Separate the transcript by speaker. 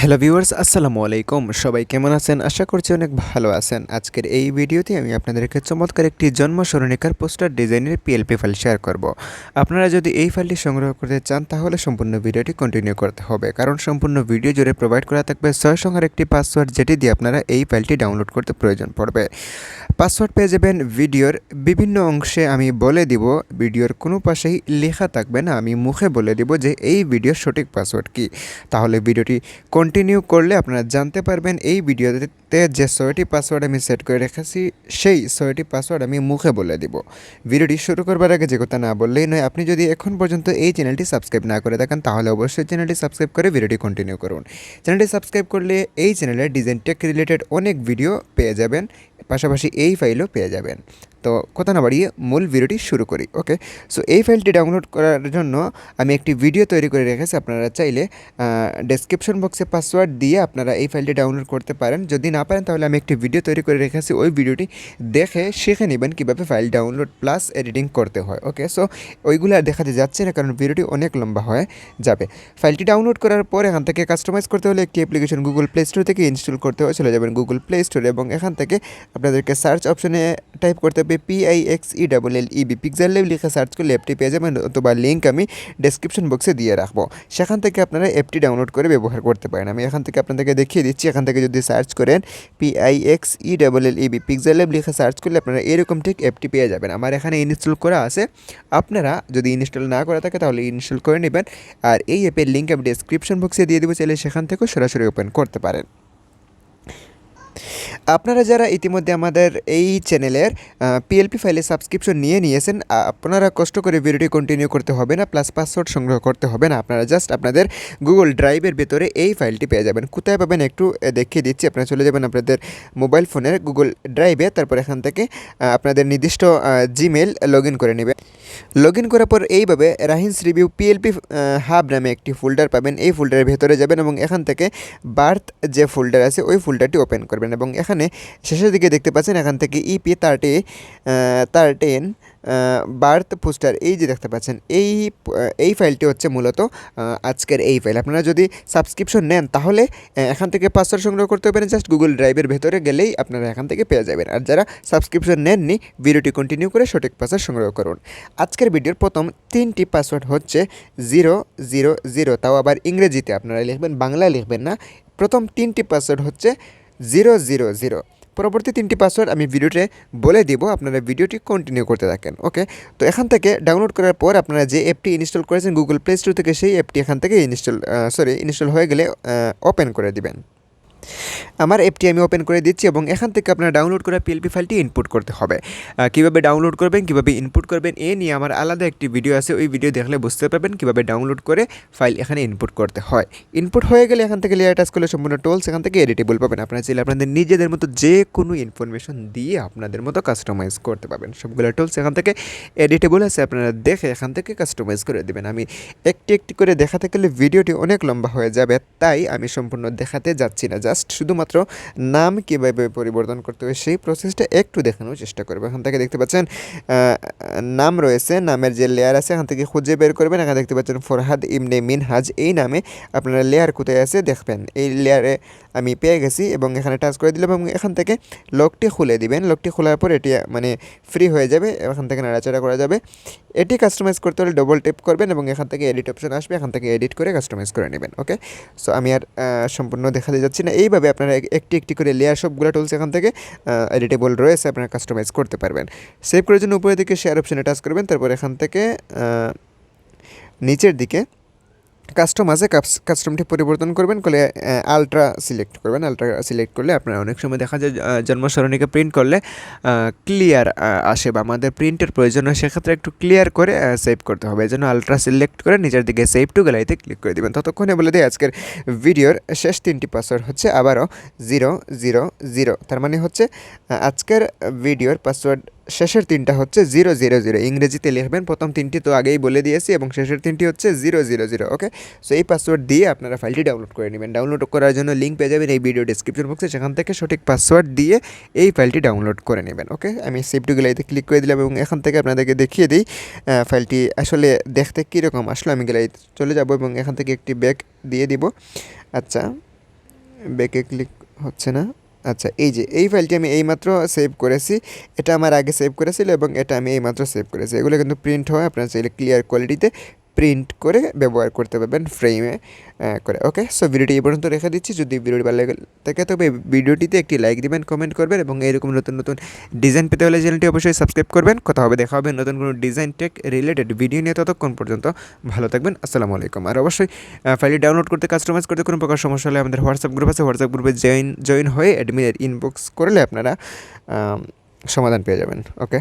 Speaker 1: Hello viewers আসসালামু আলাইকুম। সবাই কেমন আছেন? আশা করছি অনেক ভালো আছেন। আজকের এই ভিডিওতে আমি আপনাদেরকে চমৎকার একটি জন্ম স্মরণিকার পোস্টার ডিজাইনের পিএলপি ফাইল শেয়ার করব। আপনারা যদি এই ফাইলটি সংগ্রহ করতে চান, তাহলে সম্পূর্ণ ভিডিওটি কন্টিনিউ করতে হবে। কারণ সম্পূর্ণ ভিডিও জুড়ে প্রোভাইড করা থাকবে ছয় সংখ্যার একটি পাসওয়ার্ড যেটি দিয়ে আপনারা এই ফাইলটি ডাউনলোড করতে প্রয়োজন পড়বে। পাসওয়ার্ড পেয়ে যাবেন ভিডিওর বিভিন্ন অংশে। আমি বলে দিব, ভিডিওর কোনো পাশেই লেখা থাকবে না। আমি মুখে বলে দিব যে এই ভিডিওর সঠিক পাসওয়ার্ড কী। তাহলে ভিডিওটি কন্টিনিউ করলে আপনারা জানতে পারবেন এই ভিডিওতে যে ছয়টি পাসওয়ার্ড আমি সেট করে রেখেছি, সেই ছয়টি পাসওয়ার্ড আমি মুখে বলে দিব। ভিডিওটি শুরু করবার আগে যে কথা না বললেই নয়, আপনি যদি এখন পর্যন্ত এই চ্যানেলটি সাবস্ক্রাইব না করে থাকেন, তাহলে অবশ্যই চ্যানেলটি সাবস্ক্রাইব করে ভিডিওটি কন্টিনিউ করুন। চ্যানেলটি সাবস্ক্রাইব করলে এই চ্যানেলে ডিজাইন টেক রিলেটেড অনেক ভিডিও পেয়ে যাবেন, পাশাপাশি এই ফাইলও পেয়ে যাবেন। তো কথা না বাড়িয়ে মূল ভিডিওটি শুরু করি, ওকে? সো এই ফাইলটি ডাউনলোড করার জন্য আমি একটি ভিডিও তৈরি করে রেখেছি, আপনারা চাইলে ডেসক্রিপশন বক্সে পাসওয়ার্ড দিয়ে আপনারা এই ফাইলটি ডাউনলোড করতে পারেন। যদি না পারেন, তাহলে আমি একটি ভিডিও তৈরি করে রেখেছি, ওই ভিডিওটি দেখে শিখে নেবেন কীভাবে ফাইল ডাউনলোড প্লাস এডিটিং করতে হয়, ওকে? সো ওইগুলো আর দেখাতে যাচ্ছে না, কারণ ভিডিওটি অনেক লম্বা হয়ে যাবে। ফাইলটি ডাউনলোড করার পর এখান থেকে কাস্টমাইজ করতে হলে একটি অ্যাপ্লিকেশন গুগল প্লে স্টোর থেকে ইনস্টল করতে হয়, চলে যাবেন গুগল প্লে স্টোরে এবং এখান থেকে আপনাদেরকে সার্চ অপশনে টাইপ করতে হবে P I X E double L A B pixel lab লিখে সার্চ করলে অ্যাপটি পেয়ে যাবেন, অথবা লিঙ্ক আমি ডেসক্রিপশন বক্সে দিয়ে রাখব। সেখান থেকে আপনারা অ্যাপটি ডাউনলোড করে ব্যবহার করতে পারেন। আমি এখান থেকে আপনাদেরকে দেখিয়ে দিচ্ছি, এখান থেকে যদি সার্চ করেন P I X E double L A B pixel lab লিখে সার্চ করলে আপনারা এরকম ঠিক অ্যাপটি পেয়ে যাবেন। আমার এখানে ইনস্টল করা আছে। আপনারা যদি ইনস্টল না করা থাকে, তাহলে ইনস্টল করে নেবেন। আর এই অ্যাপের লিঙ্ক আমি ডেসক্রিপশন বক্সে দিয়ে দেবো, চাইলে সেখান থেকেও সরাসরি ওপেন করতে পারেন। আপনারা যারা ইতিমধ্যে আমাদের এই চ্যানেলের পিএলপি ফাইলে সাবস্ক্রিপশন নিয়ে নিয়েছেন আপনারা কষ্ট করে ভিডিওটি কন্টিনিউ করতে হবে না প্লাস পাসওয়ার্ড সংগ্রহ করতে হবে না। আপনারা জাস্ট আপনাদের গুগল ড্রাইভের ভেতরে এই ফাইলটি পেয়ে যাবেন। কোথায় পাবেন একটু দেখিয়ে দিচ্ছি। আপনারা চলে যাবেন আপনাদের মোবাইল ফোনের গুগল ড্রাইভে তারপর এখান থেকে আপনাদের নির্দিষ্ট জিমেল লগ করে নেবে লগ ইন করার পর এইভাবে রাহিনস রিভিউ পিএলপি হাব নামে একটি ফোল্ডার পাবেন। এই ফোল্ডারের ভেতরে যাবেন এবং এখান থেকে বার্থ যে ফোল্ডার আছে, ওই ফোল্ডারটি ওপেন করবেন। এবং এখানে শেষের দিকে দেখতে পাচ্ছেন, এখান থেকে EP thirty thirteen birth poster এই যে দেখতে পাচ্ছেন, এই এই ফাইলটি হচ্ছে মূলত আজকের এই ফাইল। আপনারা যদি সাবস্ক্রিপশন নেন, তাহলে এখান থেকে পাসওয়ার্ড সংগ্রহ করতে পারেন, জাস্ট গুগল ড্রাইভের ভেতরে গেলেই আপনারা এখান থেকে পেয়ে যাবেন। আর যারা সাবস্ক্রিপশন নেননি, ভিডিওটি কন্টিনিউ করে সঠিক পাসওয়ার্ড সংগ্রহ করুন। আজকের ভিডিওর প্রথম তিনটি পাসওয়ার্ড হচ্ছে জিরো জিরো জিরো তাও আবার ইংরেজিতে আপনারা লিখবেন, বাংলায় লিখবেন না। প্রথম তিনটি পাসওয়ার্ড হচ্ছে জিরো জিরো জিরো পরবর্তী তিনটি পাসওয়ার্ড আমি ভিডিওতে বলে দিব, আপনারা ভিডিওটি কন্টিনিউ করতে থাকেন ওকে তো এখান থেকে ডাউনলোড করার পর আপনারা যে অ্যাপটি ইনস্টল করেছেন গুগল প্লে স্টোর থেকে, সেই অ্যাপটি এখান থেকে ইনস্টল সরি ইনস্টল হয়ে গেলে ওপেন করে দিবেন। আমার অ্যাপটি আমি ওপেন করে দিচ্ছি এবং এখান থেকে আপনার ডাউনলোড করা পিএলপি ফাইলটি ইনপুট করতে হবে। কীভাবে ডাউনলোড করবেন, কীভাবে ইনপুট করবেন, এ নিয়ে আমার আলাদা একটি ভিডিও আছে। ওই ভিডিও দেখলে বুঝতে পারবেন কীভাবে ডাউনলোড করে ফাইল এখানে ইনপুট করতে হয়। ইনপুট হয়ে গেলে এখান থেকে লেয়ার টাচ করলে সম্পূর্ণ টোলস এখান থেকে এডিটেবল পাবেন। আপনারা চাইলে আপনাদের নিজেদের মতো যে কোনো ইনফরমেশন দিয়ে আপনাদের মতো কাস্টমাইজ করতে পারবেন। সবগুলো টোলস এখান থেকে এডিটেবল আছে, আপনারা দেখে এখান থেকে কাস্টমাইজ করে দেবেন। আমি একটি একটি করে দেখাতে গেলে ভিডিওটি অনেক লম্বা হয়ে যাবে, তাই আমি সম্পূর্ণ দেখাতে যাচ্ছি না। জাস্ট শুধুমাত্র নাম কীভাবে পরিবর্তন করতে হবে সেই প্রসেসটা একটু দেখানোর চেষ্টা করব। এখান থেকে দেখতে পাচ্ছেন নাম রয়েছে, নামের যে লেয়ার আছে, এখান থেকে খুঁজে বের করবেন। এখানে দেখতে পাচ্ছেন ফরহাদ ইমনে মিনহাজ, এই নামে আপনারা লেয়ার কোথায় আছে দেখবেন। এই লেয়ারে আমি পেয়ে গেছি এবং এখানে টাচ করে দিলাম এবং এখান থেকে লকটি খুলে দিবেন। লকটি খোলার পর এটি মানে ফ্রি হয়ে যাবে। এখান থেকে নাড়াচাড়া করা যাবে। এটি কাস্টমাইজ করতে হলে ডবল টেপ করবেন এবং এখান থেকে এডিট অপশন আসবে। এখান থেকে এডিট করে কাস্টমাইজ করে নেবেন ওকে সো আমি আর সম্পূর্ণ দেখাতে যাচ্ছি না। এইভাবে আপনারা একটি একটি করে লেয়ার সবগুলো টুলস এখান থেকে এডিটেবল রয়েছে, আপনারা কাস্টমাইজ করতে পারবেন। সেভ করার জন্য উপরের দিকে শেয়ার অপশানে টাচ করবেন, তারপর এখান থেকে নিচের দিকে কাস্টম আছে কাস্টমটি পরিবর্তন করবেন, করলে আলট্রা সিলেক্ট করবেন। আলট্রা সিলেক্ট করলে আপনার অনেক সময় দেখা যায় জন্মসরণীকে প্রিন্ট করলে ক্লিয়ার আসে বা আমাদের প্রিন্টের প্রয়োজন হয়, সেক্ষেত্রে একটু ক্লিয়ার করে সেভ করতে হবে। এই জন্য আলট্রা সিলেক্ট করে নিজের দিকে সেভ টু গ্যালারিতে ক্লিক করে দেবেন। ততক্ষণে বলে দিই, আজকের ভিডিওর শেষ তিনটি পাসওয়ার্ড হচ্ছে আবারও জিরো জিরো জিরো তার মানে হচ্ছে আজকের ভিডিওর পাসওয়ার্ড শেষের তিনটা হচ্ছে জিরো জিরো জিরো। ইংরেজিতে লিখবেন, প্রথম তিনটি তো আগেই বলে দিয়েছি এবং শেষের তিনটি হচ্ছে zero zero zero, okay? So এই পাসওয়ার্ড দিয়ে আপনারা ফাইলটি ডাউনলোড করে নেবেন। ডাউনলোড করার জন্য লিঙ্ক পেয়ে যাবেন এই ভিডিও ডিসক্রিপশন বক্সে সেখান থেকে সঠিক পাসওয়ার্ড দিয়ে এই ফাইলটি ডাউনলোড করে নেবেন, ওকে? আমি সেভ টু গ্যালারিতে ক্লিক করে দিলাম এবং এখান থেকে আপনাদেরকে দেখিয়ে দিই ফাইলটি আসলে দেখতে কীরকম আসলো। আমি গ্যালারিতে চলে যাব এবং এখান থেকে একটি ব্যাগ দিয়ে দিব। আচ্ছা ব্যাকে ক্লিক হচ্ছে না। আচ্ছা এই যে, এই ফাইলটি আমি এইমাত্র সেভ করেছি। এটা আমার আগে সেভ করেছিল এবং এটা আমি এইমাত্র সেভ করেছি। এগুলো কিন্তু প্রিন্ট হয়, আপনার চাইলে ক্লিয়ার কোয়ালিটিতে প্রিন্ট করে ব্যবহার করতে পারবেন ফ্রেমে করে ওকে সো ভিডিওটি এই পর্যন্ত রেখে দিচ্ছি। যদি ভিডিওটি ভালো লাগে থাকে, তবে ভিডিওটিতে একটি লাইক দিবেন কমেন্ট করবেন এবং এরকম নতুন নতুন ডিজাইন পেতে হলে চ্যানেলটি অবশ্যই সাবস্ক্রাইব করবেন। কথা হবে, দেখা হবে নতুন কোনো ডিজাইন টেক রিলেটেড ভিডিও নিয়ে ততক্ষণ পর্যন্ত। ভালো থাকবেন, আসসালামু আলাইকুম। আর অবশ্যই ফাইলটি ডাউনলোড করতে কাস্টমাইজ করতে কোনো প্রকার সমস্যা হলে আমাদের হোয়াটসঅ্যাপ গ্রুপ আছে। হোয়াটসঅ্যাপ গ্রুপে জয়েন জয়েন হয়ে অ্যাডমিনের ইনবক্স করলে আপনারা সমাধান পেয়ে যাবেন ওকে